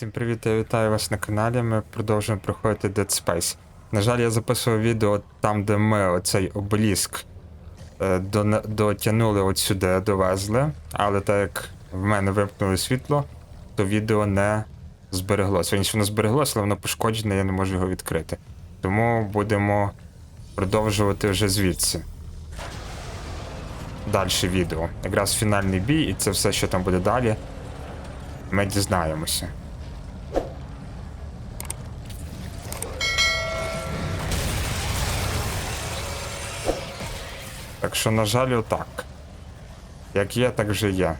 Всім привіт, я вітаю вас на каналі. Ми продовжуємо проходити Dead Space. На жаль, я записував відео там, де ми оцей обеліск е, дотягнули от сюди, довезли, але так як в мене вимкнули світло, то відео не збереглося. Він воно збереглося, але воно пошкоджене, я не можу його відкрити. Тому будемо продовжувати вже звідси. Далі відео. Якраз фінальний бій, і це все, що там буде далі. Ми дізнаємося. Так що, на жаль, отак. Як є, так вже є.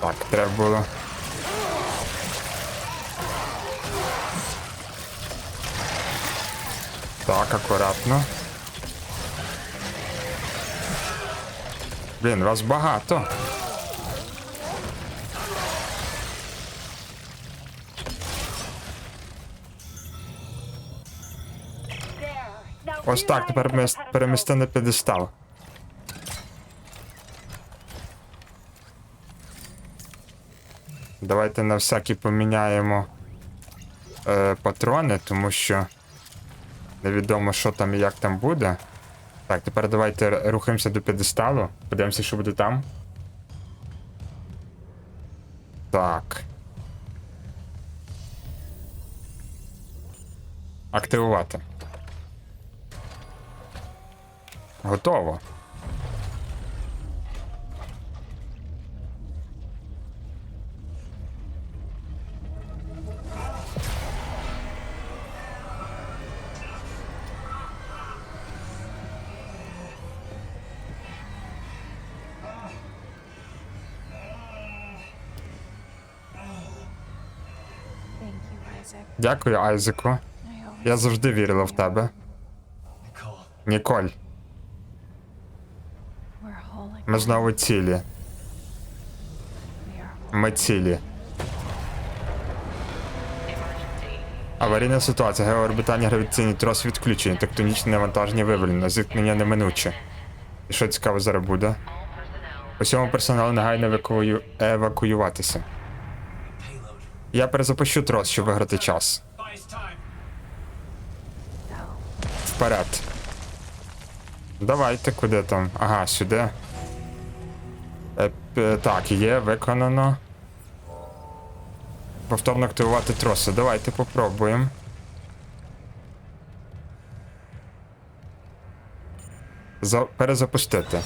Так, треба було. Так, акуратно. Блін, вас багато. Ось так, тепер ми перемісти на п'єдестал. Давайте на всякий поміняємо е, патрони, тому що невідомо, що там і як там буде. Так, тепер давайте рухаємося до п'єдесталу. Подивимося, що буде там. Так. Активувати. Готово. Дякую, Айзеку. Я завжди вірила в тебе. Ніколь, ми знову цілі. Ми цілі. Аварійна ситуація. Геоорбітальні гравітаційні троси відключені, тектонічне навантаження вивелено, зіткнення неминуче. І що цікаво зараз буде? Усьому персоналу негайно евакую... евакуюватися. Я перезапущу трос, щоб виграти час. Вперед. Давайте, куди там? Ага, сюди. Е, так, є, виконано. Повторно активувати троси. Давайте попробуємо. За... Перезапустити.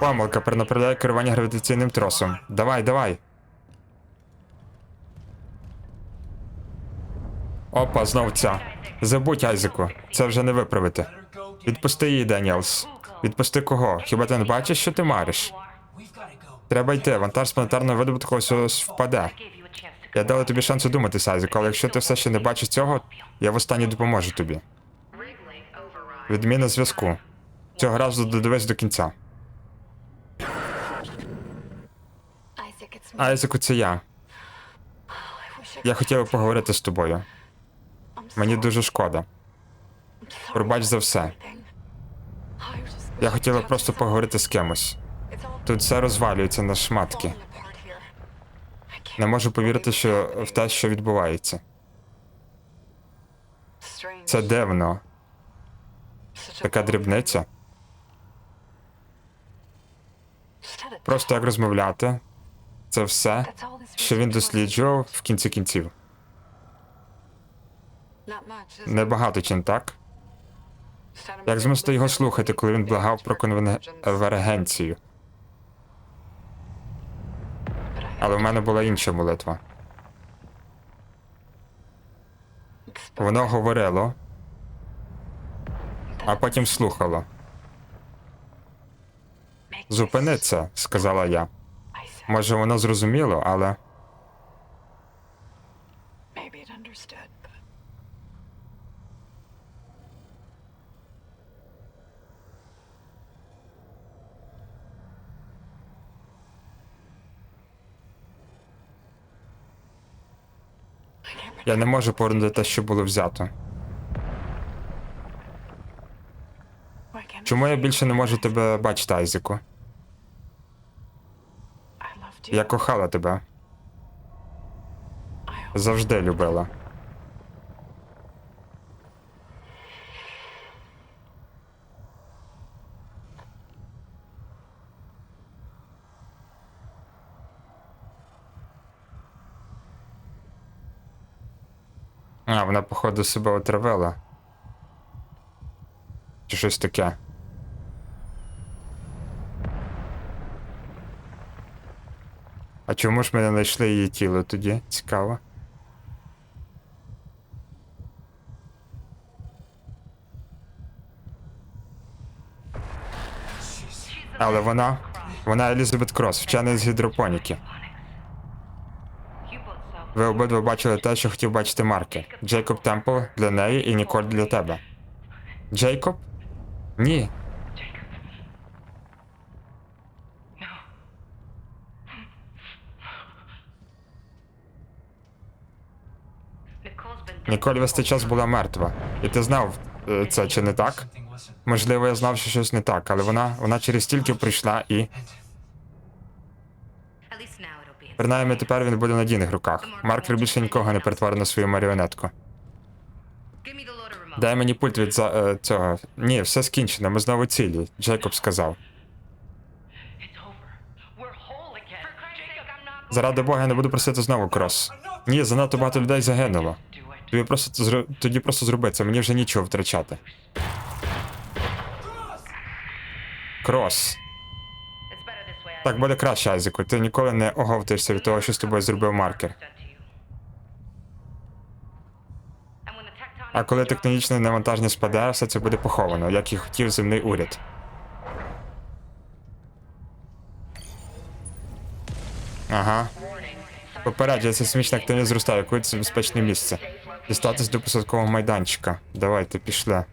Помилка, перенаправляє керування гравітаційним тросом. Давай, давай. Опа, знов ця. Забудь, Айзеку, це вже не виправити. Відпусти її, Деніелс. Відпусти кого? Хіба ти не бачиш, що ти мариш? Треба йти, вантаж з планетарного видобутку ось впаде. Я дала тобі шанс одуматися, Айзек, але якщо ти все ще не бачиш цього, я востаннє допоможу тобі. Відміна зв'язку. Цього разу додивись до кінця. Айзеку, це я. Я хотів поговорити з тобою. Мені дуже шкода. Пробач за все. Я хотіла просто поговорити з кимось. Тут все розвалюється на шматки. Не можу повірити, що в те, що відбувається. Це дивно. Така дрібниця. Просто як розмовляти. Це все, що він досліджував в кінці кінців. Небагато чин так. Як змусити його слухати, коли він благав про конвергенцію. Але в мене була інша молитва. Воно говорило, а потім слухало. Зупиниться, сказала я. Може, воно зрозуміло, але я не можу повернути те, що було взято. Чому я більше не можу тебе бачити, Айзеку? Я кохала тебе. Завжди любила. А, вона, походу, себе отравила. Чи щось таке. А чому ж ми не знайшли її тіло тоді? Цікаво. Але вона. Вона Елізабет Крос, вчений з гідропоніки. Ви обидва бачили те, що хотів бачити Марки. Джейкоб Темпл для неї і Ніколь для тебе. Джейкоб? Ні. Ніколь весь цей час була мертва. І ти знав е, це чи не так? Можливо, я знав, що щось не так, але вона, вона через стільки прийшла і. Принаймні тепер він буде в надійних руках. Маркер більше нікого не перетворить на свою маріонетку. Дай мені пульт від за, е, цього. Ні, все скінчено, ми знову цілі, Джейкоб сказав. Заради Бога, я не буду просити знову крос. Ні, занадто багато людей загинуло. Тобі просто зро- тоді просто зроби це, мені вже нічого втрачати. Крос. Так буде краще, Айзеку. Ти ніколи не оговтаєшся від того, що з тобою зробив маркер. А коли тектонічне навантаження спаде, все це буде поховано, як і хотів земний уряд. Ага. Попередження, сейсмічна активність зростає, якусь це безпечне місце. Дістатись до посадкового майданчика. Давайте, пішли.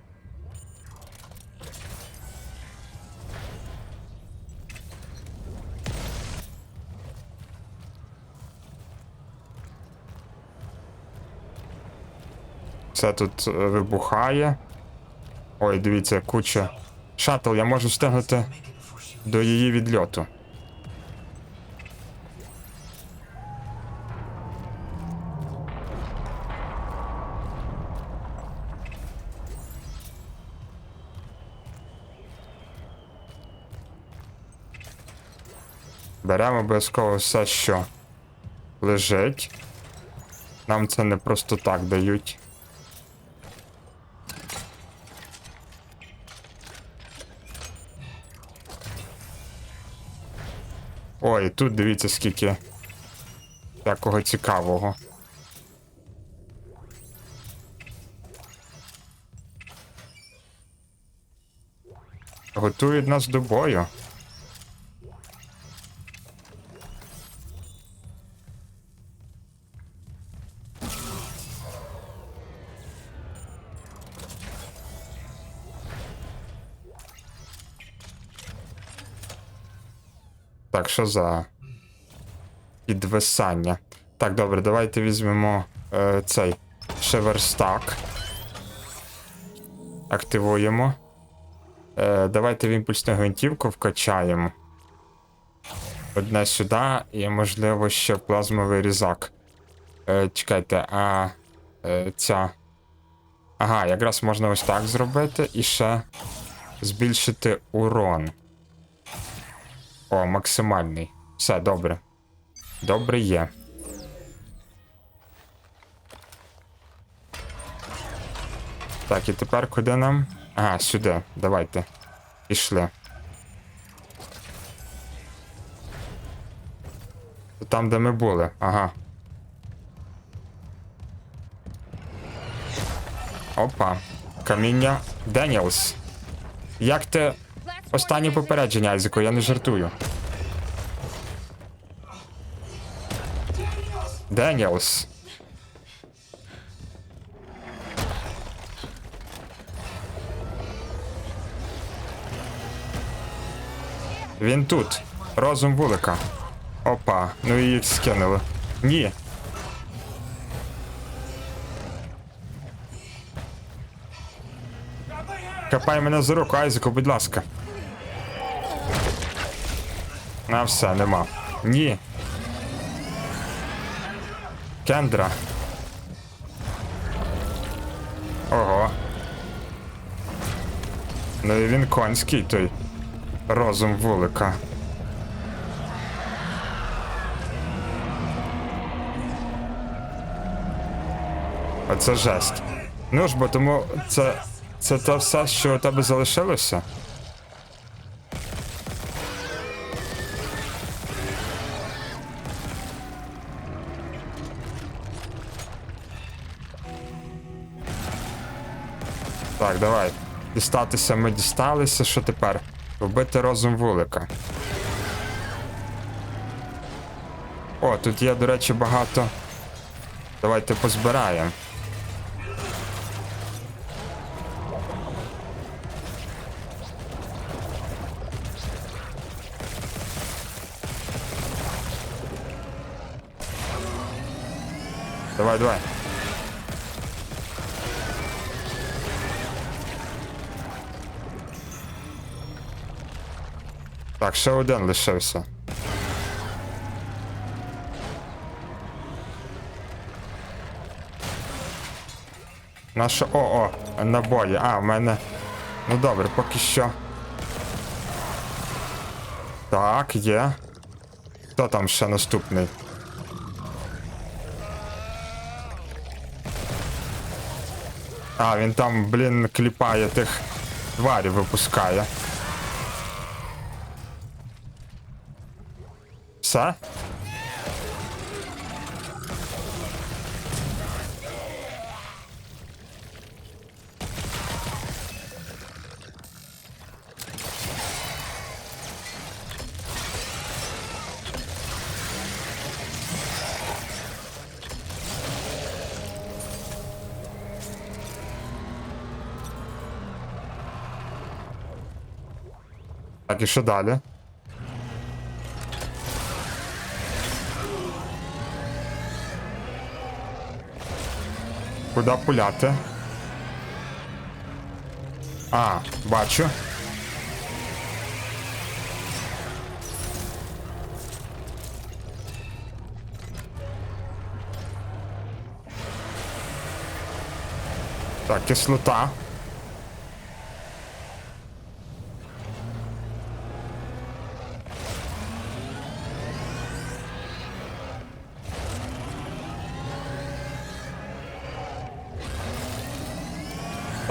Це тут е, вибухає. Ой, дивіться, куча. Шаттл, я можу встигнути до її відльоту. Беремо обов'язково все, що лежить. Нам це не просто так дають. Ой, тут дивіться скільки всякого цікавого. Готують нас до бою. Що за підвисання? Так, добре, давайте візьмемо е, цей шеверстак. Активуємо. Е, давайте в імпульсну гвинтівку вкачаємо. Одне сюди і, можливо, ще плазмовий різак. Е, чекайте, а е, ця. Ага, якраз можна ось так зробити і ще збільшити урон. О, максимальний. Все, добре. Добре є. Так, і тепер куди нам? Ага, сюди. Давайте. Пішли. Там, де ми були. Ага. Опа. Каміння. Деніелс. Як ти. Останнє попередження, Айзеку, я не жартую. Деніелс. Він тут. Розум вулика. Опа, ну їх скинули. Ні. Хапай мене за руку, Айзеку, будь ласка. А все, нема. Ні. Кендра. Ого. Ну і він конський той. Розум вулика. Оце жесть. Ну ж бо тому це. Це те все, що у тебе залишилося? Так, давай. Дістатися ми дісталися. Що тепер? Вбити розум вулика. О, тут є, до речі, багато. Давайте позбираємо. Давай, давай. Так, ще один лишився. Наше. О, о, набої. А, в мене. Ну добре, поки що. Так, є. Хто там ще наступний? А, він там, блін, кліпає тих тварів випускає. Все? Так, і що далі? Куди пуляти? А, бачу. Так, кислота.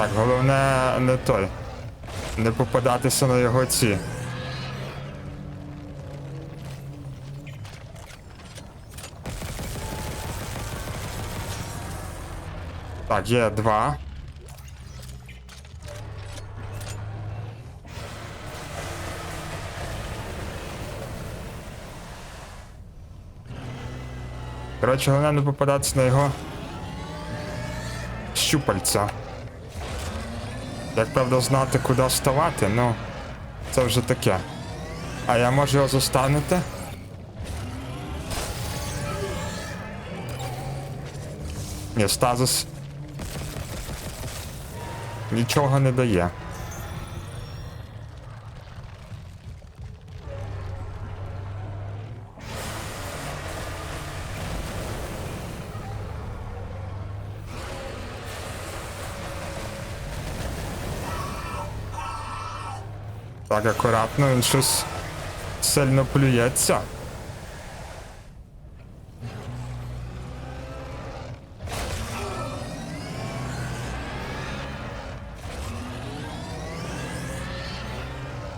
Так, головне не той. Не попадатися на його ці. Так, є два. Коротше, головне не попадатися на його щупальця. Як правда знати, куди вставати, ну це вже таке. А я можу його застанути? Ні, стазис нічого не дає. Так, акуратно, він щось сильно плюється.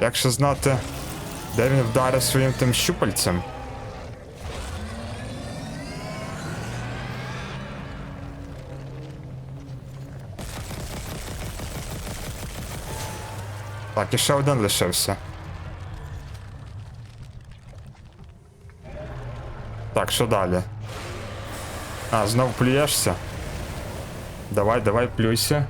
Якщо знати, де він вдарив своїм тим щупальцем. Так, і ще один лишився. Так, що далі? А, знов плюєшся? Давай, давай, плюйся.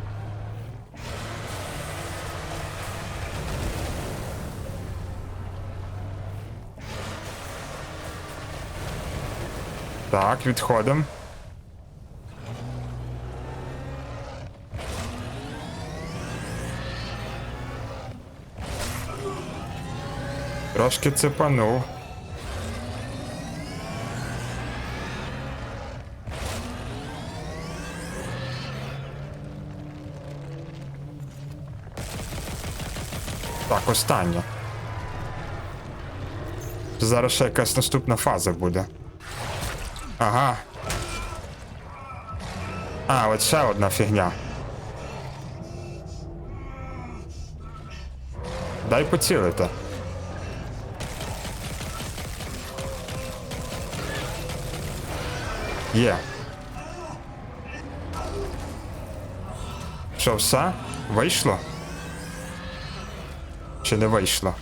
Так, відходимо. Трошки цепанув. Так, останнє. Зараз ще якась наступна фаза буде. Ага. А, от ще одна фігня. Дай поцілити. Є. Що, все? Вийшло? Чи не вийшло?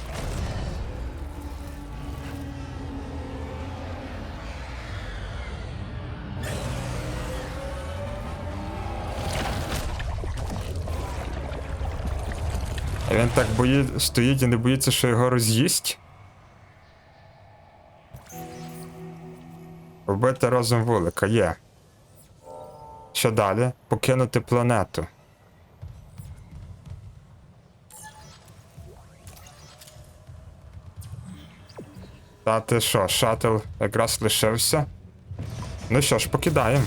Він так бої... стоїть і не боїться, що його роз'їсть? Вбити розум вулика, є. Що далі? Покинути планету. Та ти що, шатл якраз лишився? Ну що ж, покидаємо.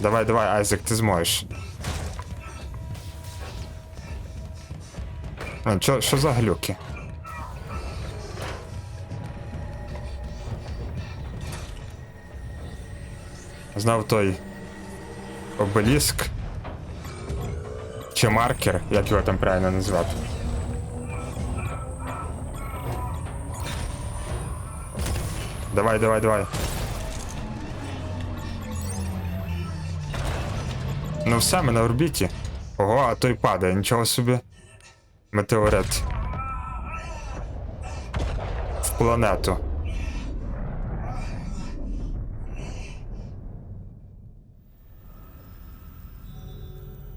Давай, давай, Айзек, ти зможеш. А, чо, що за глюки? Знав той обеліск. Чи маркер, як його там правильно назвати. Давай, давай, давай. Ну все, ми на орбіті. Ого, а той падає, нічого собі. Метеорит. В планету.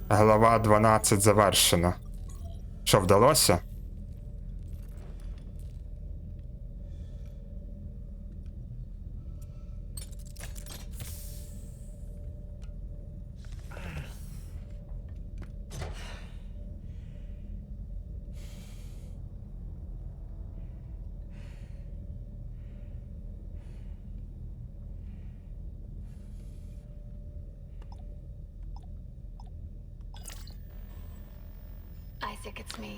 Глава 12 завершена. Що вдалося?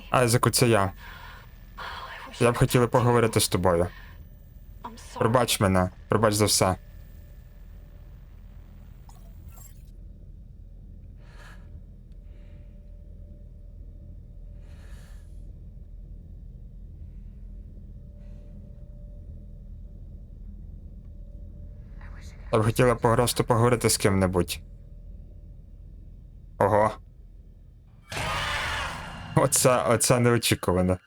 Айзеку, це я. Я б хотіли поговорити з тобою. Пробач мене, пробач за все. Я б хотіла просто поговорити з ким-небудь. Ого. Оце, оце неочікувано.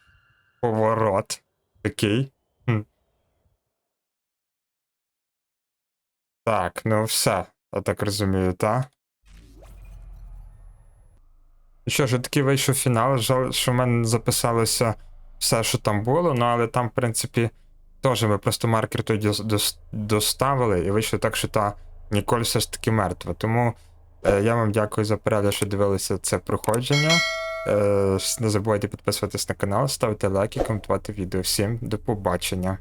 Поворот. Такий. Хм. Так, ну все, я так розумію, та? Ну Що ж, такий вийшов фінал. Жаль, що в мене записалося все, що там було, ну але там, в принципі, теж ми просто маркер той дос- дос- доставили, і вийшло так, що та Ніколь все ж таки мертва. Тому я вам дякую за перегляд, що дивилися це проходження. Е, не забувайте підписуватись на канал, ставити лайки, коментувати відео. Всім до побачення.